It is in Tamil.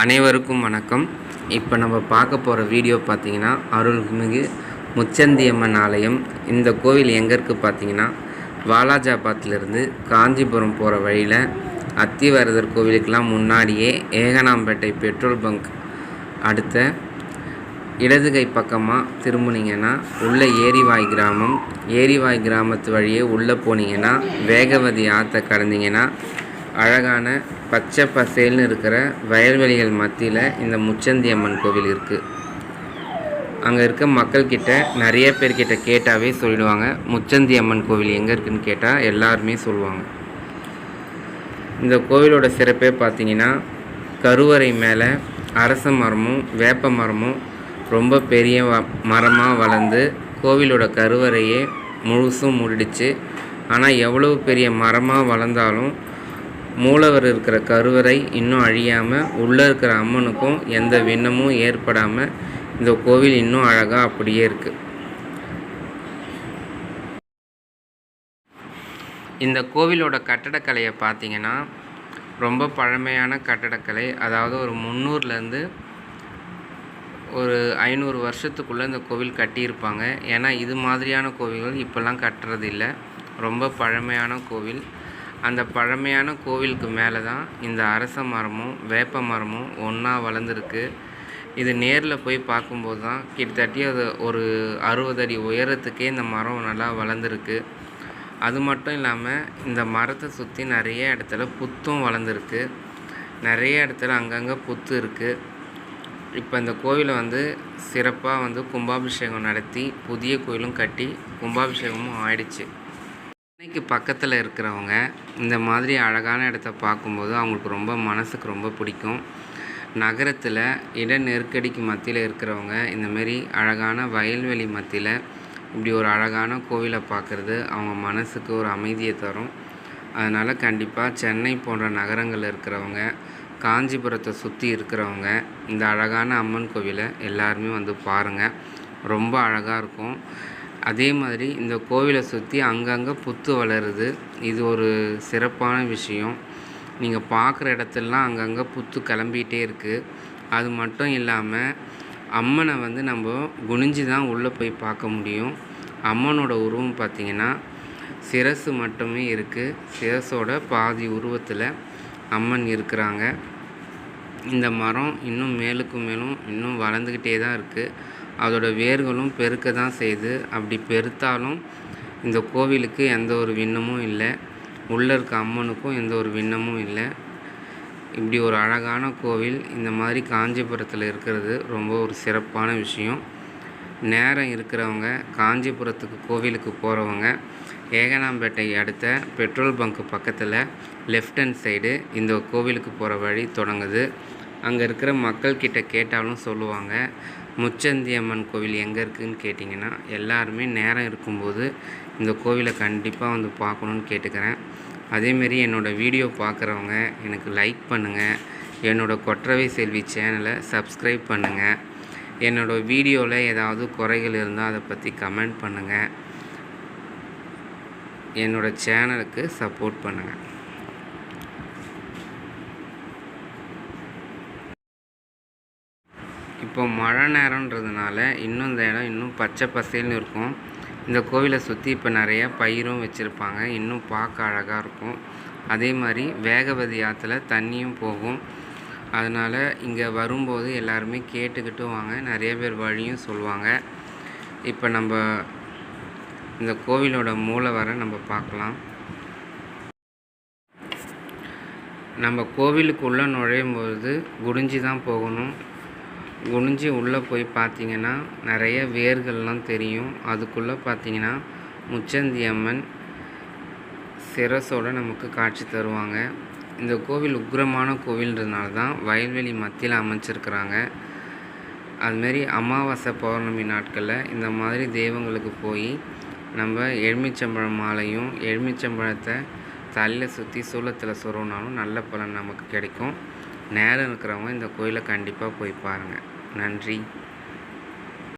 அனைவருக்கும் வணக்கம். இப்போ நம்ம பார்க்க போகிற வீடியோ பார்த்தீங்கன்னா அருள்மிகு முச்சந்தியம்மன் ஆலயம். இந்த கோவில் எங்கே இருக்குது பார்த்தீங்கன்னா வாலாஜாபாத்திலிருந்து காஞ்சிபுரம் போகிற வழியில் அத்திவரதர் கோவிலுக்கெல்லாம் முன்னாடியே ஏகனாம்பேட்டை பெட்ரோல் பங்க் அடுத்த இடது கை பக்கமாக திரும்பினீங்கன்னா உள்ள ஏரிவாய் கிராமம். ஏரிவாய் கிராமத்து வழியே உள்ளே போனீங்கன்னா வேகவதி ஆற்றை கடந்தீங்கன்னா அழகான பச்சை பசேல்னு இருக்கிற வயல்வெளிகள் மத்தியில் இந்த முச்சந்தி அம்மன் கோவில் இருக்குது அங்கே இருக்க மக்கள்கிட்ட நிறைய பேர்கிட்ட கேட்டாவே சொல்லிடுவாங்க முச்சந்தி அம்மன் கோவில் எங்கே இருக்குதுன்னு கேட்டால் எல்லாருமே சொல்லுவாங்க. இந்த கோவிலோட சிறப்பே பார்த்தீங்கன்னா கருவறை மேலே அரச மரமும் வேப்ப மரமும் ரொம்ப பெரிய மரமாக வளர்ந்து கோவிலோட கருவறையே முழுசும் மூடிடுச்சு. ஆனால் எவ்வளவு பெரிய மரமாக வளர்ந்தாலும் மூலவர் இருக்கிற கருவறை இன்னும் அழியாமல் உள்ளே இருக்கிற அம்மனுக்கும் எந்த விண்ணமும் ஏற்படாமல் இந்த கோவில் இன்னும் அழகாக அப்படியே இருக்குது இந்த கோவிலோட கட்டடக்கலையை பார்த்தீங்கன்னா ரொம்ப பழமையான கட்டடக்கலை. அதாவது ஒரு முந்நூறுலேருந்து ஒரு ஐநூறு வருஷத்துக்குள்ளே இந்த கோவில் கட்டியிருப்பாங்க. ஏன்னா இது மாதிரியான கோவில்கள் இப்போல்லாம் கட்டுறது இல்லை ரொம்ப பழமையான கோவில். அந்த பழமையான கோவிலுக்கு மேலே தான் இந்த அரச மரமும் வேப்ப மரமும் ஒன்றா வளர்ந்துருக்கு. இது நேரில் போய் பார்க்கும்போது தான் கிட்டத்தட்ட அது ஒரு அறுபது அடி உயரத்துக்கே இந்த மரம் நல்லா வளர்ந்துருக்கு. அது மட்டும் இல்லாமல் இந்த மரத்தை சுற்றி நிறைய இடத்துல புத்தும் வளர்ந்துருக்கு. நிறைய இடத்துல அங்கங்கே புத்து இருக்குது இப்போ இந்த கோவிலை வந்து சிறப்பாக வந்து கும்பாபிஷேகம் நடத்தி புதிய கோயிலும் கட்டி கும்பாபிஷேகமும் ஆயிடுச்சு. அன்னைக்கு பக்கத்தில் இருக்கிறவங்க இந்த மாதிரி அழகான இடத்த பார்க்கும்போது அவங்களுக்கு ரொம்ப மனசுக்கு ரொம்ப பிடிக்கும். நகரத்தில் இட நெருக்கடிக்கு மத்தியில் இருக்கிறவங்க இந்தமாரி அழகான வயல்வெளி மத்தியில் இப்படி ஒரு அழகான கோவிலை பார்க்குறது அவங்க மனசுக்கு ஒரு அமைதியை தரும். அதனால் கண்டிப்பாக சென்னை போன்ற நகரங்களில் இருக்கிறவங்க காஞ்சிபுரத்தை சுற்றி இருக்கிறவங்க இந்த அழகான அம்மன் கோவிலை எல்லாருமே வந்து பாருங்கள் ரொம்ப அழகாக இருக்கும். அதே மாதிரி இந்த கோவிலை சுற்றி அங்கங்கே புத்து வளருது. இது ஒரு சிறப்பான விஷயம். நீங்கள் பார்க்குற இடத்துலலாம் அங்கங்கே புத்து கிளம்பிகிட்டே இருக்குது அது மட்டும் இல்லாமல் அம்மனை வந்து நம்ம குனிஞ்சு தான் உள்ளே போய் பார்க்க முடியும். அம்மனோட உருவம் பார்த்திங்கன்னா சிரசு மட்டுமே இருக்குது சிரசோட பாதி உருவத்தில் அம்மன் இருக்கிறாங்க. இந்த மரம் இன்னும் மேலுக்கும் மேலும் இன்னும் வளர்ந்துக்கிட்டே தான் இருக்குது அதோட வேர்களும் பெருக்க தான் செய்யுது அப்படி பெருத்தாலும் இந்த கோவிலுக்கு எந்த ஒரு விண்ணமும் இல்லை. உள்ளே இருக்க அம்மனுக்கும் எந்த ஒரு விண்ணமும் இல்லை. இப்படி ஒரு அழகான கோவில் இந்த மாதிரி காஞ்சிபுரத்தில் இருக்கிறது ரொம்ப ஒரு சிறப்பான விஷயம். நேரம் இருக்கிறவங்க காஞ்சிபுரத்துக்கு கோவிலுக்கு போகிறவங்க ஏகனாம்பேட்டை அடுத்த பெட்ரோல் பங்க் பக்கத்தில் லெஃப்ட் ஹேண்ட் சைடு இந்த கோவிலுக்கு போகிற வழி தொடங்குது. அங்கே இருக்கிற மக்கள்கிட்ட கேட்டாலும் சொல்லுவாங்க முச்சந்தி அம்மன் கோவில் எங்கே இருக்குதுன்னு கேட்டிங்கன்னா எல்லாருமே நேரம் இருக்கும்போது இந்த கோவிலை கண்டிப்பாக வந்து பார்க்கணுன்னு கேட்டுக்கிறேன். அதேமாரி என்னோடய வீடியோ பார்க்குறவங்க எனக்கு லைக் பண்ணுங்கள் என்னோடய கொற்றவை செல்வி சேனலை சப்ஸ்கிரைப் பண்ணுங்கள் என்னோடய வீடியோவில் ஏதாவது குறைகள் இருந்தால் அதை பற்றி கமெண்ட் பண்ணுங்கள் என்னோடய சேனலுக்கு சப்போர்ட் பண்ணுங்கள் இப்போ மழை நேரன்றதுனால இன்னும் இந்த இடம் இன்னும் பச்சை பசேல்னு இருக்கும். இந்த கோவிலை சுற்றி இப்போ நிறைய பயிரும் வச்சுருப்பாங்க. இன்னும் பார்க்க அழகாக இருக்கும். அதே மாதிரி வேகவதி ஆற்றுல தண்ணியும் போகும். அதனால் இங்கே வரும்போது எல்லாருமே கேட்டுக்கிட்டு வாங்க. நிறைய பேர் வழியும் சொல்லுவாங்க. இப்போ நம்ம இந்த கோவிலோட மூலவரை நம்ம பார்க்கலாம். நம்ம கோவிலுக்குள்ளே நுழையும் போது குடிஞ்சி தான் போகணும். குனிஞ்சு உள்ளே போய் பார்த்தீங்கன்னா நிறைய வேர்கள்லாம் தெரியும். அதுக்குள்ளே பார்த்தீங்கன்னா முச்சந்தி அம்மன் சிரசோடு நமக்கு காட்சி தருவாங்க. இந்த கோவில் உக்ரமான கோவில்ன்றதுனால தான் வயல்வெளி மத்தியில் அமைச்சிருக்கிறாங்க. அதுமாரி அமாவாசை பௌர்ணமி நாட்களில் இந்த மாதிரி தெய்வங்களுக்கு போய் நம்ம எலுமிச்சம்பழம் மாலையும் எலுமிச்சம்பழத்தை தலையில் சுற்றி சூளத்தில் சொருவினாலும் நல்ல பலன் நமக்கு கிடைக்கும். நேரம் இருக்கிறவங்க இந்த கோயிலை கண்டிப்பாக போய் பாருங்கள் நன்றி